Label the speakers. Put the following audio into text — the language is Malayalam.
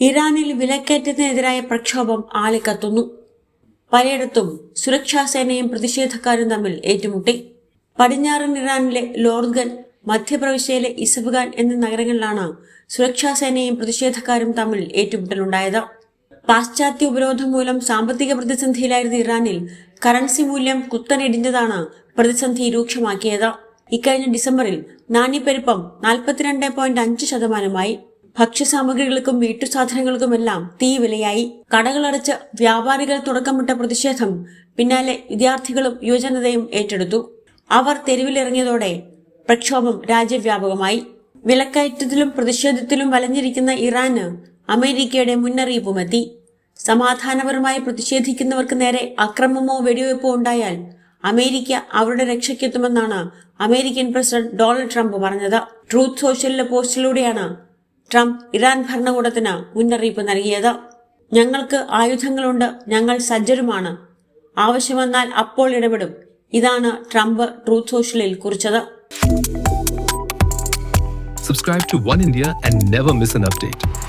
Speaker 1: ഇറാനിൽ വിലക്കയറ്റത്തിനെതിരായ പ്രക്ഷോഭം ആളിക്കത്തുന്നു. പലയിടത്തും സുരക്ഷാ സേനയും പ്രതിഷേധക്കാരും തമ്മിൽ ഏറ്റുമുട്ടി. പടിഞ്ഞാറൻ ഇറാനിലെ ലോർഗൻ മധ്യപ്രവിശ്യയിലെ ഇസഫ്ഗാൻ എന്നീ നഗരങ്ങളിലാണ് സുരക്ഷാ സേനയും പ്രതിഷേധക്കാരും തമ്മിൽ ഏറ്റുമുട്ടലുണ്ടായത്. പാശ്ചാത്യ ഉപരോധം മൂലം സാമ്പത്തിക പ്രതിസന്ധിയിലായിരുന്ന ഇറാനിൽ കറൻസി മൂല്യം കുത്തനെടിഞ്ഞതാണ് പ്രതിസന്ധി രൂക്ഷമാക്കിയത്. ഇക്കഴിഞ്ഞ ഡിസംബറിൽ നാണ്യപ്പെരുപ്പം നാൽപ്പത്തിരണ്ട് പോയിന്റ് അഞ്ച് ശതമാനമായി. ഭക്ഷ്യസാമഗ്രികൾക്കും വീട്ടുസാധനങ്ങൾക്കുമെല്ലാം തീ വിലയായി. കടകളടച്ച് വ്യാപാരികൾ തുടക്കമിട്ട പ്രതിഷേധം പിന്നാലെ വിദ്യാർത്ഥികളും യുവജനതയും ഏറ്റെടുത്തു. അവർ തെരുവിലിറങ്ങിയതോടെ പ്രക്ഷോഭം രാജ്യവ്യാപകമായി. വിലക്കയറ്റത്തിലും പ്രതിഷേധത്തിലും വലഞ്ഞിരിക്കുന്ന ഇറാന് അമേരിക്കയുടെ മുന്നറിയിപ്പുമെത്തി. സമാധാനപരമായി പ്രതിഷേധിക്കുന്നവർക്ക് നേരെ അക്രമമോ വെടിവയ്പോ ഉണ്ടായാൽ അമേരിക്ക അവരുടെ രക്ഷയ്ക്കെത്തുമെന്നാണ് അമേരിക്കൻ പ്രസിഡന്റ് ഡൊണാൾഡ് ട്രംപ് പറഞ്ഞത്. ട്രൂത്ത് സോഷ്യലിലെ പോസ്റ്റിലൂടെയാണ് ട്രംപ് ഇറാൻ ഭരണകൂടത്തിന് മുന്നറിയിപ്പ് നൽകിയത്. ഞങ്ങൾക്ക് ആയുധങ്ങളുണ്ട് ഞങ്ങൾ സജ്ജരുമാണ്. ആവശ്യം അപ്പോൾ ഇടപെടും. ഇതാണ് ട്രംപ് ട്രൂത്ത് സോഷ്യലിൽ കുറിച്ചത്.
Speaker 2: Subscribe to One India and never miss an update.